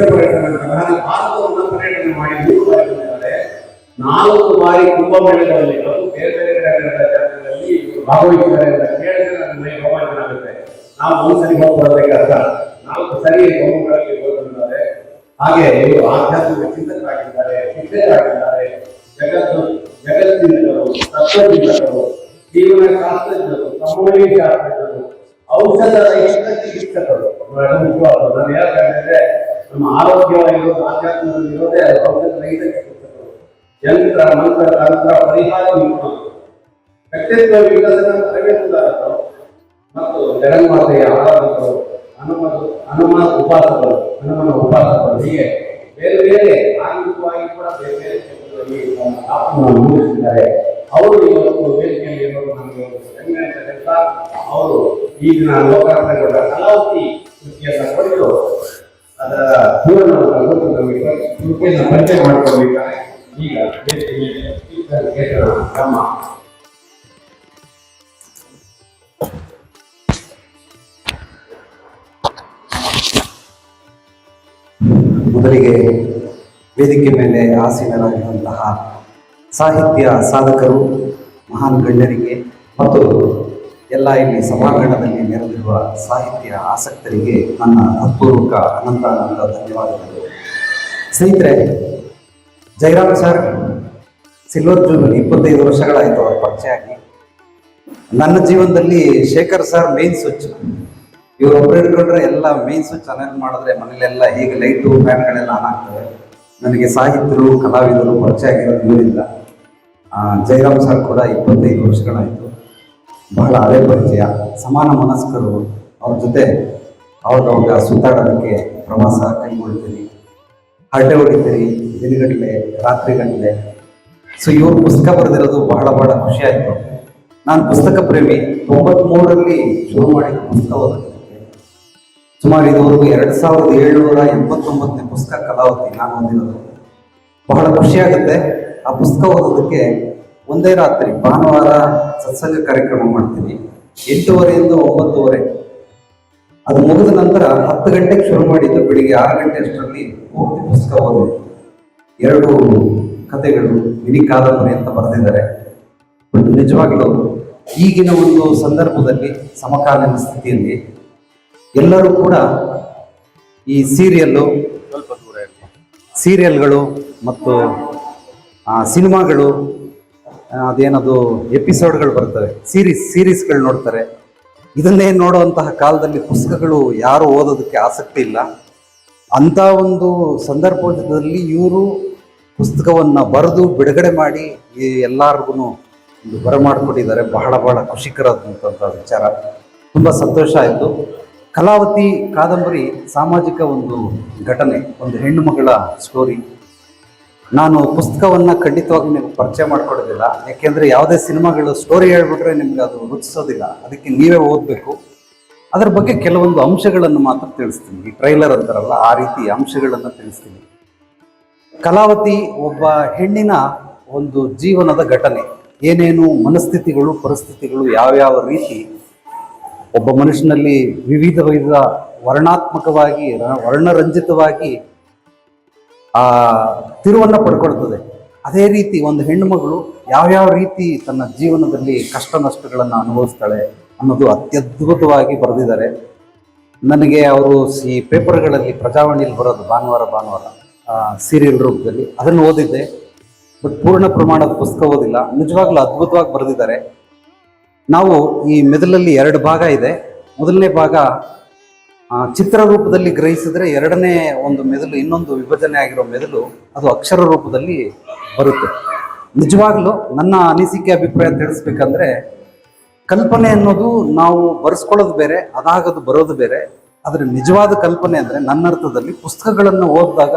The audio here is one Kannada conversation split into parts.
ಹಾಗೆ ಭಾರತವನ್ನ ಪರ್ಯಟನೆ ಮಾಡಿ ಮೂರು ಬಾರಿ ಬಂದಿದ್ದಾರೆ ನಾಲ್ಕು ಬಾರಿ ಕುಂಭಮೇಳಗಳಲ್ಲಿ ಅದು ಬೇರೆ ಬೇರೆ ಜಾತ್ರೆಗಳಲ್ಲಿ ಭಾಗವಹಿಸಿದ್ದಾರೆ ಅಂತ ಕೇಳಿದ್ರೆ ನನ್ನ ಮೈ ರೋಮಾಂಚನ ಆಗುತ್ತೆ ನಾವು ಒಂದ್ಸರಿ ಹೋಗಿ ಬರಬೇಕಾದ ನಾಲ್ಕು ಸರಿ ಕುಂಭಮೇಳಕ್ಕೆ ಹೋಗಿದ್ದಾರೆ ಹಾಗೆ ಇವರು ಆಧ್ಯಾತ್ಮಿಕ ಚಿಂತಕರಾಗಿದ್ದಾರೆ ಶಿಕ್ಷಕರಾಗಿದ್ದಾರೆ ಜಗತ್ತು ಜಗತ್ತಿನರು ತತ್ವಜ್ಞರು ಜೀವನ ಶಾಸ್ತ್ರಜ್ಞರು ಸಮೂಹ ಶಾಸ್ತ್ರಜ್ಞರು ಔಷಧ ರಹಿತ ಚಿಕಿತ್ಸಕರು ನಾನು ಯಾಕಂದ್ರೆ ನಮ್ಮ ಆರೋಗ್ಯವಾಗಿರೋದು ಆಧ್ಯಾತ್ಮದಲ್ಲಿರೋದೇ ಚಿಕಿತ್ಸಕರು ಯಂತ್ರ ಮಂತ್ರ ತಂತ್ರ ಪರಿಹಾರ ವ್ಯಕ್ತಿತ್ವ ವಿಕಸನ ತರಬೇತುದಾರರು. ಮತ್ತು ಜಗನ್ಮಾತೆಯ ಆರಾಧಕರು, ಹನುಮ ಹನುಮ ಉಪಾಸಕರು, ಹನುಮನ ಉಪಾಸಕರು. ಹೀಗೆ ಬೇರೆ ಬೇರೆ ಆರ್ಥಿಕವಾಗಿ ಕೂಡ ಬೇರೆ ಬೇರೆ ಕ್ಷೇತ್ರದಲ್ಲಿ ತಮ್ಮ ಆತ್ಮವನ್ನು ಮೂಡಿಸಿದ್ದಾರೆ ಅವರು ಇವತ್ತು ವೇದಿಕೆಯಲ್ಲಿ ಇರೋದು ನಮಗೆ ಹೆಮ್ಮೆ ಅಂತ ಹೇಳ್ತಾ, ಅವರು ಈಗಿನ ಲೋಕಾರ್ಪಣೆಗೊಂಡ ಕಲಾವತಿ ಕೃತಿಯನ್ನು ಪಡೆದು ಅದರ ದೂರವನ್ನು ಗೊತ್ತು ನಮಗೆ ಪರಿಚಯ ಮಾಡಿಕೊಡ್ಬೇಕಾದ್ರೆ ಈಗ ತಮ್ಮ ಮೊದಲಿಗೆ ವೇದಿಕೆ ಮೇಲೆ ಆಸೀನರಾಗಿರುವಂತಹ ಸಾಹಿತ್ಯ ಸಾಧಕರು, ಮಹಾನ್ ಗಣ್ಯರಿಗೆ ಮತ್ತು ಎಲ್ಲ ಇಲ್ಲಿ ಸಭಾಂಗಣದಲ್ಲಿ ನೆರೆದಿರುವ ಸಾಹಿತ್ಯ ಆಸಕ್ತರಿಗೆ ನನ್ನ ಹೃತ್ಪೂರ್ವಕ ಅನಂತ ಅನಂತ ಧನ್ಯವಾದಗಳು. ಸ್ನೇಹಿತರೆ ಜಯರಾಮ್ ಸರ್ ಸಿಲ್ವರ್ ಜೂಬಲ್ ಇಪ್ಪತ್ತೈದು ವರ್ಷಗಳಾಯಿತು ಅವ್ರ ಪರಿಚಯ ಆಗಿ. ನನ್ನ ಜೀವನದಲ್ಲಿ ಶೇಖರ್ ಸರ್ ಮೇನ್ ಸ್ವಿಚ್ ಇವರೊಬ್ಬರು ಹಿಡ್ಕೊಂಡ್ರೆ ಎಲ್ಲ ಮೇನ್ ಸ್ವಿಚ್ ಅನೇಕ ಮಾಡಿದ್ರೆ ಮನೇಲೆಲ್ಲ ಹೀಗೆ ಲೈಟು ಫ್ಯಾನ್ಗಳೆಲ್ಲ ಆನ್ ಆಗ್ತವೆ. ನನಗೆ ಸಾಹಿತ್ಯರು ಕಲಾವಿದರು ಪರಿಚಯ ಆಗಿರೋದು ಇವರಿಂದ ಆ, ಜಯರಾಮ್ ಸರ್ ಕೂಡ ಇಪ್ಪತ್ತೈದು ವರ್ಷಗಳಾಯಿತು. ಬಹಳ ಹಳೆ ಪರಿಚಯ ಸಮಾನ ಮನಸ್ಕರು ಅವ್ರ ಜೊತೆ ಅವಾಗವಾಗ ಸುತ್ತಾಡೋದಕ್ಕೆ ಪ್ರವಾಸ ಕೈಗೊಳ್ತೀರಿ. ಹರಟೆ ಹೊಡಿತೀರಿ ದಿನಗಟ್ಟಲೆ ರಾತ್ರಿಗಟ್ಟಲೆ ಸೊ ಇವರು ಪುಸ್ತಕ ಬರೆದಿರೋದು ಬಹಳ ಬಹಳ ಖುಷಿ ಆಯಿತು. ನಾನು ಪುಸ್ತಕ ಪ್ರೇಮಿ ತೊಂಬತ್ಮೂರರಲ್ಲಿ ಶುರು ಮಾಡಿದ ಪುಸ್ತಕ ಓದೋದಕ್ಕೆ ಸುಮಾರು ಇದುವರೆಗೂ ಎರಡು ಸಾವಿರದ ಏಳ್ನೂರ ಎಂಬತ್ತೊಂಬತ್ತನೇ ಪುಸ್ತಕ ಕಲಾವತಿ ನಾನು ಓದಿರೋದು. ಬಹಳ ಖುಷಿ ಆಗುತ್ತೆ ಆ ಪುಸ್ತಕ ಓದೋದಕ್ಕೆ ಒಂದೇ ರಾತ್ರಿ ಭಾನುವಾರ ಸತ್ಸಂಗ ಕಾರ್ಯಕ್ರಮ ಮಾಡ್ತೀನಿ. ಎಂಟೂವರೆಯಿಂದ ಒಂಬತ್ತುವರೆ. ಅದು ಮುಗಿದ ನಂತರ ಹತ್ತು ಗಂಟೆಗೆ ಶುರು ಮಾಡಿದ್ದು ಬೆಳಿಗ್ಗೆ ಆರು ಗಂಟೆ ಅಷ್ಟರಲ್ಲಿ ಪೂರ್ತಿ ಪುಸ್ತಕ ಓದಿದೆ ಎರಡು ಕಥೆಗಳು ಮಿನಿ ಕಾದಂಬರಿ ಅಂತ ಬರೆದಿದ್ದಾರೆ. ಬಟ್ ನಿಜವಾಗ್ಲೂ ಈಗಿನ ಒಂದು ಸಂದರ್ಭದಲ್ಲಿ ಸಮಕಾಲೀನ ಸ್ಥಿತಿಯಲ್ಲಿ ಎಲ್ಲರೂ ಕೂಡ ಈ ಸೀರಿಯಲ್ಲು ಸೀರಿಯಲ್ಗಳು ಮತ್ತು ಸಿನಿಮಾಗಳು ಅದೇನದು ಎಪಿಸೋಡ್ಗಳು ಬರ್ತವೆ ಸೀರೀಸ್ ಸೀರೀಸ್ಗಳು ನೋಡ್ತಾರೆ. ಇದನ್ನೇ ನೋಡುವಂತಹ ಕಾಲದಲ್ಲಿ ಪುಸ್ತಕಗಳು ಯಾರು ಓದೋದಕ್ಕೆ ಆಸಕ್ತಿ ಇಲ್ಲ. ಅಂಥ ಒಂದು ಸಂದರ್ಭದಲ್ಲಿ ಇವರು ಪುಸ್ತಕವನ್ನು ಬರೆದು ಬಿಡುಗಡೆ ಮಾಡಿ ಈ ಎಲ್ಲರಿಗೂ ಒಂದು ಬರಮಾಡಿಕೊಟ್ಟಿದ್ದಾರೆ. ಬಹಳ ಬಹಳ ಖುಷಿಕರಾದಂಥ ವಿಚಾರ. ತುಂಬ ಸಂತೋಷ ಆಯಿತು. ಕಲಾವತಿ ಕಾದಂಬರಿ ಸಾಮಾಜಿಕ ಒಂದು ಘಟನೆ, ಒಂದು ಹೆಣ್ಣು ಮಗಳ ಸ್ಟೋರಿ ನಾನು ಪುಸ್ತಕವನ್ನು ಖಂಡಿತವಾಗಿ ನಿಮ್ಗೆ ಪರಿಚಯ ಮಾಡಿಕೊಡೋದಿಲ್ಲ. ಯಾಕೆಂದರೆ ಯಾವುದೇ ಸಿನಿಮಾಗಳು ಸ್ಟೋರಿ ಹೇಳ್ಬಿಟ್ರೆ ನಿಮ್ಗೆ ಅದು ರುಚಿಸೋದಿಲ್ಲ. ಅದಕ್ಕೆ ನೀವೇ ಓದಬೇಕು. ಅದರ ಬಗ್ಗೆ ಕೆಲವೊಂದು ಅಂಶಗಳನ್ನು ಮಾತ್ರ ತಿಳಿಸ್ತೀನಿ. ಈ ಟ್ರೈಲರ್ ಅಂತಾರಲ್ಲ, ಆ ರೀತಿ ಅಂಶಗಳನ್ನು ತಿಳಿಸ್ತೀನಿ. ಕಲಾವತಿ ಒಬ್ಬ ಹೆಣ್ಣಿನ ಒಂದು ಜೀವನದ ಘಟನೆ. ಏನೇನು ಮನಸ್ಥಿತಿಗಳು, ಪರಿಸ್ಥಿತಿಗಳು, ಯಾವ್ಯಾವ ರೀತಿ ಒಬ್ಬ ಮನುಷ್ಯನಲ್ಲಿ ವಿವಿಧ ವಿಧ ವರ್ಣಾತ್ಮಕವಾಗಿ ವರ್ಣರಂಜಿತವಾಗಿ ಆ ತಿರುವನ್ನು ಪಡ್ಕೊಳ್ತದೆ. ಅದೇ ರೀತಿ ಒಂದು ಹೆಣ್ಣುಮಗಳು ಯಾವ್ಯಾವ ರೀತಿ ತನ್ನ ಜೀವನದಲ್ಲಿ ಕಷ್ಟ ನಷ್ಟಗಳನ್ನು ಅನುಭವಿಸ್ತಾಳೆ ಅನ್ನೋದು ಅತ್ಯದ್ಭುತವಾಗಿ ಬರೆದಿದ್ದಾರೆ. ನನಗೆ ಅವರು ಈ ಪೇಪರ್ಗಳಲ್ಲಿ ಪ್ರಜಾವಾಣಿಯಲ್ಲಿ ಬರೋದು ಭಾನುವಾರ ಭಾನುವಾರ ಸೀರಿಯಲ್ ರೂಪದಲ್ಲಿ. ಅದನ್ನು ಓದಿದ್ದೆ, ಬಟ್ ಪೂರ್ಣ ಪ್ರಮಾಣದ ಪುಸ್ತಕ ಓದಿಲ್ಲ. ನಿಜವಾಗ್ಲೂ ಅದ್ಭುತವಾಗಿ ಬರೆದಿದ್ದಾರೆ. ನಾವು ಈ ಮೆದುಳಲ್ಲಿ ಎರಡು ಭಾಗ ಇದೆ. ಮೊದಲನೇ ಭಾಗ ಚಿತ್ರ ರೂಪದಲ್ಲಿ ಗ್ರಹಿಸಿದ್ರೆ ಎರಡನೇ ಒಂದು ಮೆದುಳು, ಇನ್ನೊಂದು ವಿಭಜನೆ ಆಗಿರೋ ಮೆದುಳು, ಅದು ಅಕ್ಷರ ರೂಪದಲ್ಲಿ ಬರುತ್ತೆ. ನಿಜವಾಗ್ಲೂ ನನ್ನ ಅನಿಸಿಕೆ ಅಭಿಪ್ರಾಯ ತಿಳಿಸ್ಬೇಕಂದ್ರೆ, ಕಲ್ಪನೆ ಅನ್ನೋದು ನಾವು ಬರೆಸ್ಕೊಳ್ಳೋದು ಬೇರೆ, ಅದಾಗೋದು ಬರೋದು ಬೇರೆ, ಆದರೆ ನಿಜವಾದ ಕಲ್ಪನೆ ಅಂದರೆ ನನ್ನ ಅರ್ಥದಲ್ಲಿ ಪುಸ್ತಕಗಳನ್ನು ಓದಿದಾಗ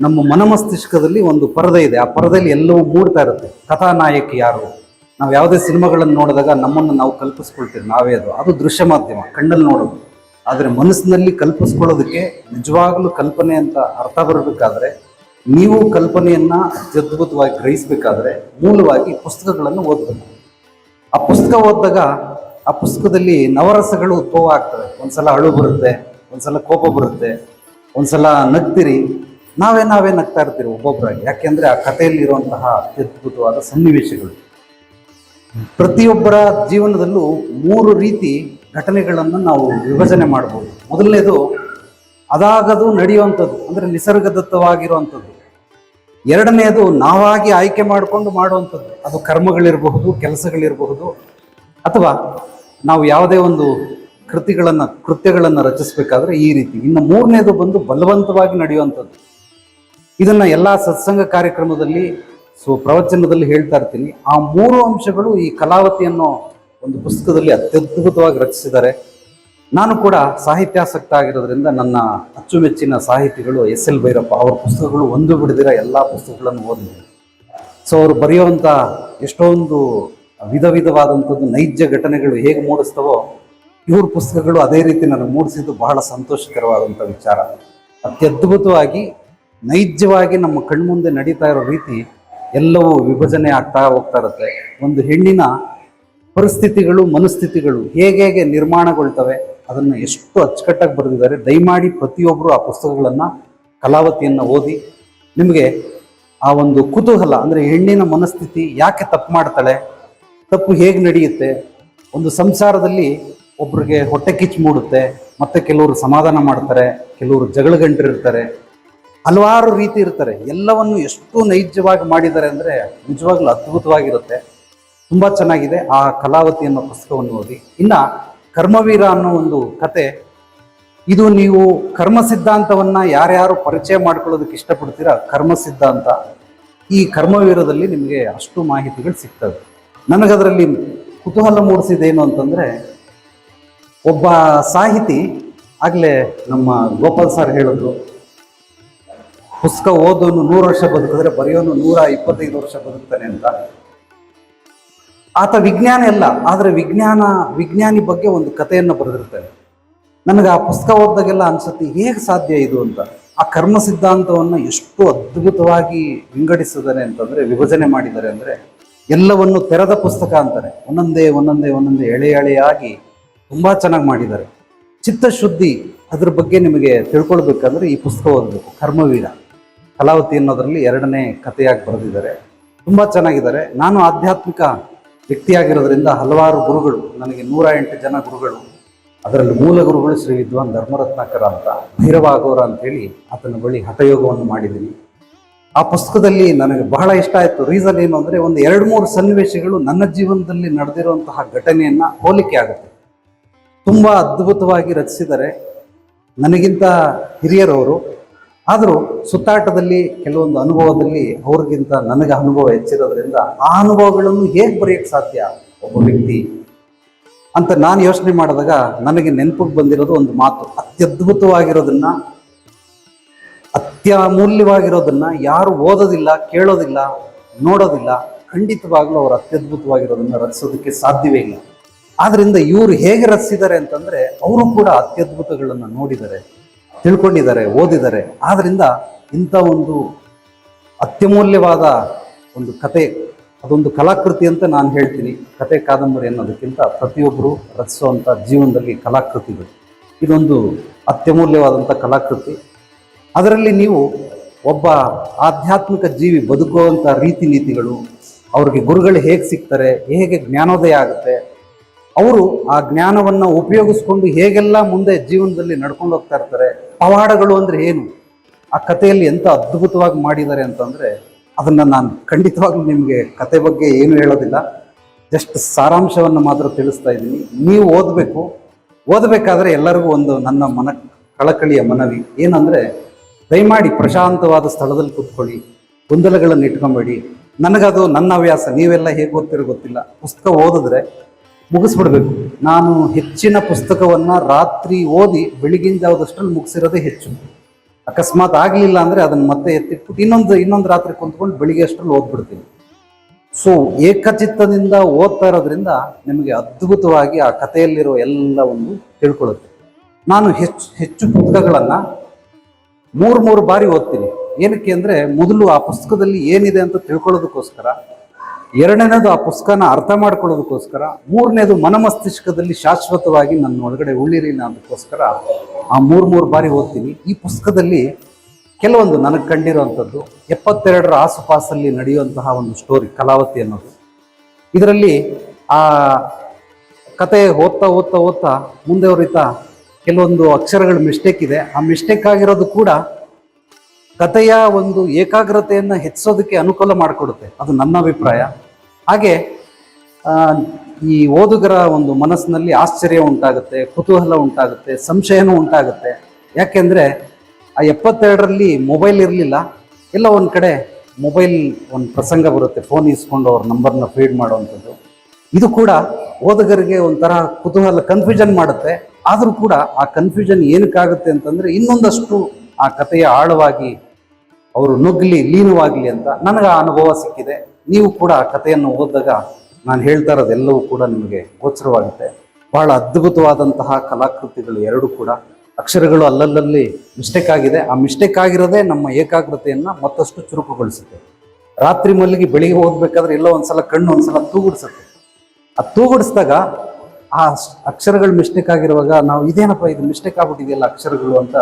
ನಮ್ಮ ಮನಮಸ್ತಿಷ್ಕದಲ್ಲಿ ಒಂದು ಪರದೆ ಇದೆ. ಆ ಪರದೆಯಲ್ಲಿ ಎಲ್ಲವೂ ಮೂಡ್ತಾ ಇರುತ್ತೆ. ಕಥಾನಾಯಕಿ ಯಾರು? ನಾವು ಯಾವುದೇ ಸಿನಿಮಾಗಳನ್ನು ನೋಡಿದಾಗ ನಮ್ಮನ್ನು ನಾವು ಕಲ್ಪಿಸ್ಕೊಳ್ತೀವಿ, ನಾವೇ ಅದು. ಅದು ದೃಶ್ಯ ಮಾಧ್ಯಮ, ಕಣ್ಣಲ್ಲಿ ನೋಡೋದು. ಆದರೆ ಮನಸ್ಸಿನಲ್ಲಿ ಕಲ್ಪಿಸ್ಕೊಳ್ಳೋದಕ್ಕೆ ನಿಜವಾಗಲೂ ಕಲ್ಪನೆ ಅಂತ ಅರ್ಥ ಬರಬೇಕಾದ್ರೆ ನೀವು ಕಲ್ಪನೆಯನ್ನ ಅತ್ಯದ್ಭುತವಾಗಿ ಗ್ರಹಿಸಬೇಕಾದ್ರೆ ಮೂಲವಾಗಿ ಪುಸ್ತಕಗಳನ್ನು ಓದಬೇಕು. ಆ ಪುಸ್ತಕ ಓದಿದಾಗ ಆ ಪುಸ್ತಕದಲ್ಲಿ ನವರಸಗಳು ಉದ್ಭವ ಆಗ್ತವೆ. ಒಂದ್ಸಲ ಅಳು ಬರುತ್ತೆ, ಒಂದ್ಸಲ ಕೋಪ ಬರುತ್ತೆ, ಒಂದ್ಸಲ ನಗ್ತಿರಿ. ನಾವೇ ನಾವೇ ನಗ್ತಾ ಇರ್ತೀರಿ ಒಬ್ಬೊಬ್ಬರಾಗಿ ಯಾಕೆಂದ್ರೆ ಆ ಕಥೆಯಲ್ಲಿ ಇರುವಂತಹ ಅತ್ಯದ್ಭುತವಾದ ಸನ್ನಿವೇಶಗಳು. ಪ್ರತಿಯೊಬ್ಬರ ಜೀವನದಲ್ಲೂ ಮೂರು ರೀತಿ ಘಟನೆಗಳನ್ನು ನಾವು ವಿಭಜನೆ ಮಾಡ್ಬೋದು. ಮೊದಲನೇದು, ಅದಾಗದು ನಡೆಯುವಂಥದ್ದು, ಅಂದರೆ ನಿಸರ್ಗದತ್ತವಾಗಿರುವಂಥದ್ದು. ಎರಡನೆಯದು ನಾವಾಗಿ ಆಯ್ಕೆ ಮಾಡಿಕೊಂಡು ಮಾಡುವಂಥದ್ದು. ಅದು ಕರ್ಮಗಳಿರಬಹುದು, ಕೆಲಸಗಳಿರಬಹುದು, ಅಥವಾ ನಾವು ಯಾವುದೇ ಒಂದು ಕೃತಿಗಳನ್ನು, ಕೃತ್ಯಗಳನ್ನು ರಚಿಸಬೇಕಾದ್ರೆ ಈ ರೀತಿ. ಇನ್ನು ಮೂರನೇದು ಬಂದು ಬಲವಂತವಾಗಿ ನಡೆಯುವಂಥದ್ದು. ಇದನ್ನು ಎಲ್ಲ ಸತ್ಸಂಗ ಕಾರ್ಯಕ್ರಮದಲ್ಲಿ ಸೊ ಪ್ರವಚನದಲ್ಲಿ ಹೇಳ್ತಾ ಇರ್ತೀನಿ. ಆ ಮೂರು ಅಂಶಗಳು ಈ ಕಲಾವತಿ ಅನ್ನೋ ಒಂದು ಪುಸ್ತಕದಲ್ಲಿ ಅತ್ಯದ್ಭುತವಾಗಿ ರಚಿಸಿದ್ದಾರೆ. ನಾನು ಕೂಡ ಸಾಹಿತ್ಯಾಸಕ್ತ ಆಗಿರೋದ್ರಿಂದ ನನ್ನ ಅಚ್ಚುಮೆಚ್ಚಿನ ಸಾಹಿತಿಗಳು ಎಸ್ ಎಲ್ ಭೈರಪ್ಪ ಅವರ ಪುಸ್ತಕಗಳು ಒಂದು ಬಿಡದಿರ ಎಲ್ಲ ಪುಸ್ತಕಗಳನ್ನು ಓದಿದ್ದೀನಿ ಸೊ ಅವರು ಬರೆಯುವಂಥ ಎಷ್ಟೊಂದು ವಿಧ ವಿಧವಾದಂಥದ್ದು ನೈಜ ಘಟನೆಗಳು ಹೇಗೆ ಮೂಡಿಸ್ತವೋ ಇವ್ರ ಪುಸ್ತಕಗಳು ಅದೇ ರೀತಿ ನನಗೆ ಮೂಡಿಸಿದ್ದು ಬಹಳ ಸಂತೋಷಕರವಾದಂಥ ವಿಚಾರ. ಅತ್ಯದ್ಭುತವಾಗಿ ನೈಜವಾಗಿ ನಮ್ಮ ಕಣ್ಮುಂದೆ ನಡೀತಾ ಇರೋ ರೀತಿ ಎಲ್ಲವೂ ವಿಭಜನೆ ಆಗ್ತಾ ಹೋಗ್ತಾ ಇರುತ್ತೆ. ಒಂದು ಹೆಣ್ಣಿನ ಪರಿಸ್ಥಿತಿಗಳು, ಮನಸ್ಥಿತಿಗಳು ಹೇಗೆ ಹೇಗೆ ನಿರ್ಮಾಣಗೊಳ್ತವೆ ಅದನ್ನು ಎಷ್ಟು ಅಚ್ಚುಕಟ್ಟಾಗಿ ಬರೆದಿದ್ದಾರೆ, ದಯಮಾಡಿ ಪ್ರತಿಯೊಬ್ಬರು ಆ ಪುಸ್ತಕಗಳನ್ನು, ಕಲಾವತಿಯನ್ನು ಓದಿ. ನಿಮಗೆ ಆ ಒಂದು ಕುತೂಹಲ, ಅಂದರೆ ಹೆಣ್ಣಿನ ಮನಸ್ಥಿತಿ ಯಾಕೆ ತಪ್ಪು ಮಾಡ್ತಾಳೆ, ತಪ್ಪು ಹೇಗೆ ನಡೆಯುತ್ತೆ, ಒಂದು ಸಂಸಾರದಲ್ಲಿ ಒಬ್ರಿಗೆ ಹೊಟ್ಟೆ ಕಿಚ್ಚು ಮೂಡುತ್ತೆ, ಮತ್ತು ಕೆಲವರು ಸಮಾಧಾನ ಮಾಡ್ತಾರೆ, ಕೆಲವರು ಜಗಳಗಂಟರಿರ್ತಾರೆ ಹಲವಾರು ರೀತಿ ಇರ್ತಾರೆ. ಎಲ್ಲವನ್ನು ಎಷ್ಟು ನೈಜವಾಗಿ ಮಾಡಿದ್ದಾರೆ ಅಂದರೆ ನಿಜವಾಗ್ಲೂ ಅದ್ಭುತವಾಗಿರುತ್ತೆ. ತುಂಬ ಚೆನ್ನಾಗಿದೆ. ಆ ಕಲಾವತಿ ಅನ್ನೋ ಪುಸ್ತಕವನ್ನು ಓದಿ. ಇನ್ನ ಕರ್ಮವೀರ ಅನ್ನೋ ಒಂದು ಕತೆ, ಇದು ನೀವು ಕರ್ಮ ಸಿದ್ಧಾಂತವನ್ನ ಯಾರ್ಯಾರು ಪರಿಚಯ ಮಾಡ್ಕೊಳ್ಳೋದಕ್ಕೆ ಇಷ್ಟಪಡ್ತೀರಾ? ಕರ್ಮ ಸಿದ್ಧಾಂತ. ಈ ಕರ್ಮವೀರದಲ್ಲಿ ನಿಮಗೆ ಅಷ್ಟು ಮಾಹಿತಿಗಳು ಸಿಗ್ತವೆ. ನನಗದರಲ್ಲಿ ಕುತೂಹಲ ಮೂಡಿಸಿದೇನು ಅಂತಂದ್ರೆ, ಒಬ್ಬ ಸಾಹಿತಿ, ಆಗಲೇ ನಮ್ಮ ಗೋಪಾಲ್ ಸರ್ ಹೇಳಿದ್ರು, ಪುಸ್ತಕ ಓದೋನು ನೂರು ವರ್ಷ ಬದುಕಿದ್ರೆ ಬರೆಯೋನು ನೂರ ಇಪ್ಪತ್ತೈದು ವರ್ಷ ಬದುಕ್ತಾನೆ ಅಂತ. ಆತ ವಿಜ್ಞಾನ ಅಲ್ಲ, ಆದರೆ ವಿಜ್ಞಾನ, ವಿಜ್ಞಾನಿ ಬಗ್ಗೆ ಒಂದು ಕಥೆಯನ್ನು ಬರೆದಿರ್ತಾನೆ. ನನಗೆ ಆ ಪುಸ್ತಕ ಓದಿದಾಗೆಲ್ಲ ಅನ್ಸುತ್ತೆ, ಹೇಗೆ ಸಾಧ್ಯ ಇದು ಅಂತ. ಆ ಕರ್ಮ ಸಿದ್ಧಾಂತವನ್ನು ಎಷ್ಟು ಅದ್ಭುತವಾಗಿ ವಿಂಗಡಿಸಿದ್ದಾರೆ ಅಂತಂದ್ರೆ, ವಿಭಜನೆ ಮಾಡಿದ್ದಾರೆ ಅಂದ್ರೆ, ಎಲ್ಲವನ್ನು ತೆರೆದ ಪುಸ್ತಕ ಅಂತಾರೆ. ಒಂದೊಂದೇ ಒಂದೊಂದೇ ಒಂದೊಂದೇ ಎಳೆ ಎಳೆಯಾಗಿ ತುಂಬಾ ಚೆನ್ನಾಗಿ ಮಾಡಿದ್ದಾರೆ. ಚಿತ್ತಶುದ್ಧಿ ಅದ್ರ ಬಗ್ಗೆ ನಿಮಗೆ ತಿಳ್ಕೊಳ್ಬೇಕಂದ್ರೆ ಈ ಪುಸ್ತಕ ಓದಬೇಕು, ಕರ್ಮವೀರ. ಕಲಾವತಿ ಅನ್ನೋದರಲ್ಲಿ ಎರಡನೇ ಕಥೆಯಾಗಿ ಬರೆದಿದ್ದಾರೆ. ತುಂಬ ಚೆನ್ನಾಗಿದ್ದಾರೆ. ನಾನು ಆಧ್ಯಾತ್ಮಿಕ ವ್ಯಕ್ತಿಯಾಗಿರೋದ್ರಿಂದ ಹಲವಾರು ಗುರುಗಳು, ನನಗೆ ನೂರ ಎಂಟು ಜನ ಗುರುಗಳು, ಅದರಲ್ಲಿ ಮೂಲ ಗುರುಗಳು ಶ್ರೀ ವಿದ್ವಾನ್ ಧರ್ಮರತ್ನಾಕರ ಅಂತ ಭೈರವಾಗೋರ ಅಂತೇಳಿ ಆತನ ಬಳಿ ಹಠಯೋಗವನ್ನು ಮಾಡಿದ್ದೀನಿ. ಆ ಪುಸ್ತಕದಲ್ಲಿ ನನಗೆ ಬಹಳ ಇಷ್ಟ ಆಯಿತು. ರೀಸನ್ ಏನು ಅಂದರೆ ಒಂದು ಎರಡು ಮೂರು ಸನ್ನಿವೇಶಗಳು ನನ್ನ ಜೀವನದಲ್ಲಿ ನಡೆದಿರುವಂತಹ ಘಟನೆಯನ್ನು ಹೋಲಿಕೆ ಆಗುತ್ತೆ. ತುಂಬ ಅದ್ಭುತವಾಗಿ ರಚಿಸಿದರೆ ನನಗಿಂತ ಹಿರಿಯರವರು ಆದರೂ ಸುತ್ತಾಟದಲ್ಲಿ ಕೆಲವೊಂದು ಅನುಭವದಲ್ಲಿ ಅವ್ರಿಗಿಂತ ನನಗೆ ಅನುಭವ ಹೆಚ್ಚಿರೋದ್ರಿಂದ ಆ ಅನುಭವಗಳನ್ನು ಹೇಗೆ ಬರೆಯೋಕ್ಕೆ ಸಾಧ್ಯ ಒಬ್ಬ ವ್ಯಕ್ತಿ? ಅಂತ ನಾನು ಯೋಚನೆ ಮಾಡಿದಾಗ ನನಗೆ ನೆನಪಿಗೆ ಬಂದಿರೋದು ಒಂದು ಮಾತು. ಅತ್ಯದ್ಭುತವಾಗಿರೋದನ್ನ, ಅತ್ಯಮೂಲ್ಯವಾಗಿರೋದನ್ನ ಯಾರು ಓದೋದಿಲ್ಲ, ಕೇಳೋದಿಲ್ಲ, ನೋಡೋದಿಲ್ಲ, ಖಂಡಿತವಾಗ್ಲೂ ಅವರು ಅತ್ಯದ್ಭುತವಾಗಿರೋದನ್ನ ರಚಿಸೋದಕ್ಕೆ ಸಾಧ್ಯವೇ ಇಲ್ಲ. ಆದ್ರಿಂದ ಇವರು ಹೇಗೆ ರಚಿಸಿದ್ದಾರೆ ಅಂತಂದ್ರೆ, ಅವರು ಕೂಡ ಅತ್ಯದ್ಭುತಗಳನ್ನು ನೋಡಿದ್ದಾರೆ. ತಿಳ್ಕೊಂಡಿದ್ದಾರೆ, ಓದಿದ್ದಾರೆ. ಆದ್ದರಿಂದ ಇಂಥ ಒಂದು ಅತ್ಯಮೂಲ್ಯವಾದ ಒಂದು ಕತೆ, ಅದೊಂದು ಕಲಾಕೃತಿ ಅಂತ ನಾನು ಹೇಳ್ತೀನಿ. ಕತೆ ಕಾದಂಬರಿ ಅನ್ನೋದಕ್ಕಿಂತ ಪ್ರತಿಯೊಬ್ಬರು ರಚಿಸುವಂಥ ಜೀವನದಲ್ಲಿ ಕಲಾಕೃತಿಗಳು. ಇದೊಂದು ಅತ್ಯಮೂಲ್ಯವಾದಂಥ ಕಲಾಕೃತಿ. ಅದರಲ್ಲಿ ನೀವು ಒಬ್ಬ ಆಧ್ಯಾತ್ಮಿಕ ಜೀವಿ ಬದುಕುವಂಥ ರೀತಿ ನೀತಿಗಳು, ಅವ್ರಿಗೆ ಗುರುಗಳು ಹೇಗೆ ಸಿಗ್ತಾರೆ, ಹೇಗೆ ಜ್ಞಾನೋದಯ ಆಗುತ್ತೆ, ಅವರು ಆ ಜ್ಞಾನವನ್ನು ಉಪಯೋಗಿಸ್ಕೊಂಡು ಹೇಗೆಲ್ಲ ಮುಂದೆ ಜೀವನದಲ್ಲಿ ನಡ್ಕೊಂಡು ಹೋಗ್ತಾ ಇರ್ತಾರೆ ಪವಾಡಗಳು ಅಂದ್ರೆ ಏನು? ಆ ಕಥೆಯಲ್ಲಿ ಎಂತ ಅದ್ಭುತವಾಗಿ ಮಾಡಿದ್ದಾರೆ ಅಂತಂದ್ರೆ ಅದನ್ನ ನಾನು ಖಂಡಿತವಾಗ್ಲೂ ನಿಮಗೆ ಕತೆ ಬಗ್ಗೆ ಏನು ಹೇಳೋದಿಲ್ಲ. ಜಸ್ಟ್ ಸಾರಾಂಶವನ್ನು ಮಾತ್ರ ತಿಳಿಸ್ತಾ ಇದ್ದೀನಿ. ನೀವು ಓದಬೇಕು. ಓದಬೇಕಾದ್ರೆ ಎಲ್ಲರಿಗೂ ಒಂದು ನನ್ನ ಮನ, ಕಳಕಳಿಯ ಮನವಿ. ಏನಂದ್ರೆ, ದಯಮಾಡಿ ಪ್ರಶಾಂತವಾದ ಸ್ಥಳದಲ್ಲಿ ಕೂತ್ಕೊಳ್ಳಿ. ಗೊಂದಲಗಳನ್ನು ಇಟ್ಕೊಂಬೇಡಿ. ನನಗದು ನನ್ನ ಹವ್ಯಾಸ. ನೀವೆಲ್ಲ ಹೇಗೆ ಓದ್ತಿರೋ ಗೊತ್ತಿಲ್ಲ. ಪುಸ್ತಕ ಓದಿದ್ರೆ ಮುಗಿಸ್ಬಿಡ್ಬೇಕು. ನಾನು ಹೆಚ್ಚಿನ ಪುಸ್ತಕವನ್ನು ರಾತ್ರಿ ಓದಿ ಬೆಳಿಗಿನ ಜಾವದಷ್ಟರಲ್ಲಿ ಮುಗಿಸಿರೋದೇ ಹೆಚ್ಚು. ಅಕಸ್ಮಾತ್ ಆಗಲಿಲ್ಲ ಅಂದರೆ ಅದನ್ನು ಮತ್ತೆ ಎತ್ತಿಟ್ಬಿಟ್ಟು ಇನ್ನೊಂದು ಇನ್ನೊಂದು ರಾತ್ರಿ ಕುಂತ್ಕೊಂಡು ಬೆಳಿಗ್ಗೆ ಅಷ್ಟರಲ್ಲಿ ಓದ್ಬಿಡ್ತೀನಿ. ಸೊ ಏಕಚಿತ್ತದಿಂದ ಓದ್ತಾ ಇರೋದ್ರಿಂದ ನಿಮಗೆ ಅದ್ಭುತವಾಗಿ ಆ ಕಥೆಯಲ್ಲಿರೋ ಎಲ್ಲ ಒಂದು ತಿಳ್ಕೊಳ್ಳುತ್ತೆ. ನಾನು ಹೆಚ್ಚು ಹೆಚ್ಚು ಪುಸ್ತಕಗಳನ್ನು ಮೂರು ಮೂರು ಬಾರಿ ಓದ್ತೀನಿ. ಏನಕ್ಕೆ ಅಂದರೆ ಮೊದಲು ಆ ಪುಸ್ತಕದಲ್ಲಿ ಏನಿದೆ ಅಂತ ತಿಳ್ಕೊಳ್ಳೋದಕ್ಕೋಸ್ಕರ ಎರಡನೇದು ಆ ಪುಸ್ತಕನ ಅರ್ಥ ಮಾಡ್ಕೊಳ್ಳೋದಕ್ಕೋಸ್ಕರ, ಮೂರನೇದು ಮನಮಸ್ತಿಷ್ಕದಲ್ಲಿ ಶಾಶ್ವತವಾಗಿ ನನ್ನ ಒಳಗಡೆ ಉಳಿರಿ ಅನ್ನೋದಕ್ಕೋಸ್ಕರ ಆ ಮೂರು ಮೂರು ಬಾರಿ ಓದ್ತೀನಿ. ಈ ಪುಸ್ತಕದಲ್ಲಿ ಕೆಲವೊಂದು ನನಗೆ ಕಂಡಿರುವಂಥದ್ದು, ಎಪ್ಪತ್ತೆರಡರ ಆಸುಪಾಸಲ್ಲಿ ನಡೆಯುವಂತಹ ಒಂದು ಸ್ಟೋರಿ ಕಲಾವತಿ ಅನ್ನೋದು. ಇದರಲ್ಲಿ ಆ ಕತೆ ಓದ್ತಾ ಓದ್ತಾ ಓದ್ತಾ ಮುಂದೆ ಹೊರಿತಾ ಕೆಲವೊಂದು ಅಕ್ಷರಗಳ ಮಿಸ್ಟೇಕ್ ಇದೆ. ಆ ಮಿಸ್ಟೇಕ್ ಆಗಿರೋದು ಕೂಡ ಕಥೆಯ ಒಂದು ಏಕಾಗ್ರತೆಯನ್ನು ಹೆಚ್ಚಿಸೋದಕ್ಕೆ ಅನುಕೂಲ ಮಾಡಿಕೊಡುತ್ತೆ. ಅದು ನನ್ನ ಅಭಿಪ್ರಾಯ. ಹಾಗೆ ಈ ಓದುಗರ ಒಂದು ಮನಸ್ಸಿನಲ್ಲಿ ಆಶ್ಚರ್ಯ ಉಂಟಾಗುತ್ತೆ, ಕುತೂಹಲ ಉಂಟಾಗುತ್ತೆ, ಸಂಶಯನೂ ಉಂಟಾಗುತ್ತೆ. ಯಾಕೆಂದರೆ, ಆ ಎಪ್ಪತ್ತೆರಡರಲ್ಲಿ ಮೊಬೈಲ್ ಇರಲಿಲ್ಲ. ಎಲ್ಲ ಒಂದು ಕಡೆ ಮೊಬೈಲ್ ಒಂದು ಪ್ರಸಂಗ ಬರುತ್ತೆ. ಫೋನ್ ಇಸ್ಕೊಂಡು ಅವ್ರ ನಂಬರ್ನ ಫೀಡ್ ಮಾಡುವಂಥದ್ದು. ಇದು ಕೂಡ ಓದುಗರಿಗೆ ಒಂಥರ ಕುತೂಹಲ ಕನ್ಫ್ಯೂಷನ್ ಮಾಡುತ್ತೆ. ಆದರೂ ಕೂಡ ಆ ಕನ್ಫ್ಯೂಷನ್ ಏನಕ್ಕಾಗುತ್ತೆ ಅಂತಂದರೆ ಇನ್ನೊಂದಷ್ಟು ಆ ಕಥೆಯ ಆಳವಾಗಿ ಅವರು ನುಗ್ಗಲಿ ಲೀನವಾಗಲಿ ಅಂತ ನನಗೆ ಆ ಅನುಭವ ಸಿಕ್ಕಿದೆ. ನೀವು ಕೂಡ ಆ ಕಥೆಯನ್ನು ಓದಿದಾಗ ನಾನು ಹೇಳ್ತಾ ಇರೋದೆಲ್ಲವೂ ಕೂಡ ನಿಮಗೆ ಗೋಚರವಾಗುತ್ತೆ. ಬಹಳ ಅದ್ಭುತವಾದಂತಹ ಕಲಾಕೃತಿಗಳು ಎರಡು ಕೂಡ. ಅಕ್ಷರಗಳು ಅಲ್ಲಲ್ಲಲ್ಲಿ ಮಿಸ್ಟೇಕ್ ಆಗಿದೆ. ಆ ಮಿಸ್ಟೇಕ್ ಆಗಿರೋದೇ ನಮ್ಮ ಏಕಾಗ್ರತೆಯನ್ನು ಮತ್ತಷ್ಟು ಚುರುಕುಗೊಳಿಸುತ್ತೆ. ರಾತ್ರಿ ಮಲ್ಲಿಗೆ ಬೆಳಿಗ್ಗೆ ಓದಬೇಕಾದ್ರೆ ಎಲ್ಲೋ ಒಂದ್ಸಲ ಕಣ್ಣು ಒಂದ್ಸಲ ತೂಗುಡಿಸುತ್ತೆ. ಆ ತೂಗುಡಿಸಿದಾಗ ಆ ಅಕ್ಷರಗಳು ಮಿಸ್ಟೇಕ್ ಆಗಿರುವಾಗ ನಾವು ಇದೇನಪ್ಪ ಇದು ಮಿಸ್ಟೇಕ್ ಆಗ್ಬಿಟ್ಟಿದೆಯಲ್ಲ ಅಕ್ಷರಗಳು ಅಂತ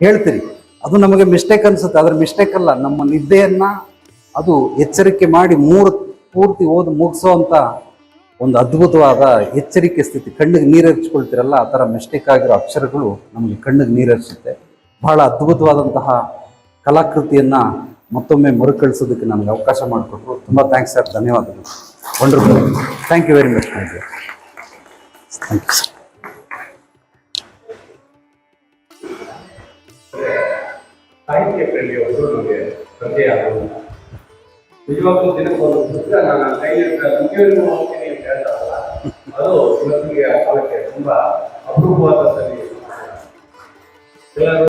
ಹೇಳ್ತೀರಿ. ಅದು ನಮಗೆ ಮಿಸ್ಟೇಕ್ ಅನ್ಸುತ್ತೆ. ಅದ್ರ ಮಿಸ್ಟೇಕ್ ಅಲ್ಲ, ನಮ್ಮ ನಿದ್ದೆಯನ್ನ ಅದು ಎಚ್ಚರಿಕೆ ಮಾಡಿ ಮೂರು ಪೂರ್ತಿ ಓದು ಮುಗಿಸೋವಂಥ ಒಂದು ಅದ್ಭುತವಾದ ಎಚ್ಚರಿಕೆ ಸ್ಥಿತಿ. ಕಣ್ಣಿಗೆ ನೀರು ಹರಿಸ್ಕೊಳ್ತಿರಲ್ಲ ಆ ಥರ ಮಿಸ್ಟೇಕ್ ಆಗಿರೋ ಅಕ್ಷರಗಳು ನಮಗೆ ಕಣ್ಣಿಗೆ ನೀರು ಹರಿಸುತ್ತೆ. ಬಹಳ ಅದ್ಭುತವಾದಂತಹ ಕಲಾಕೃತಿಯನ್ನ ಮತ್ತೊಮ್ಮೆ ಮರುಕಳಿಸೋದಕ್ಕೆ ನನಗೆ ಅವಕಾಶ ಮಾಡಿಕೊಟ್ರು. ತುಂಬ ಥ್ಯಾಂಕ್ಸ್ ಸರ್ ಧನ್ಯವಾದಗಳು. Wonderful thank you very much thank you thank you sir ಸಾಹಿತ್ಯ ಪ್ರೇಮಿ ಅವರು ನಮಗೆ ಪರಿಚಯ ಆಗೋದು ನಿಜವಾಗ್ಲೂ ದಿನಕ್ಕೊಂದು ಪುಸ್ತಕ ನಾನು ಕೈಯಲ್ಲಿ ಮುಖ್ಯವಾಗಿ ಹೋಗ್ತೀನಿ ಅಂತ ಹೇಳ್ತಾರಲ್ಲ, ಅದು ಇವತ್ತಿಗೆ ಕಾಲಕ್ಕೆ ತುಂಬಾ ಅಪರೂಪವಾದ ಎಲ್ಲರೂ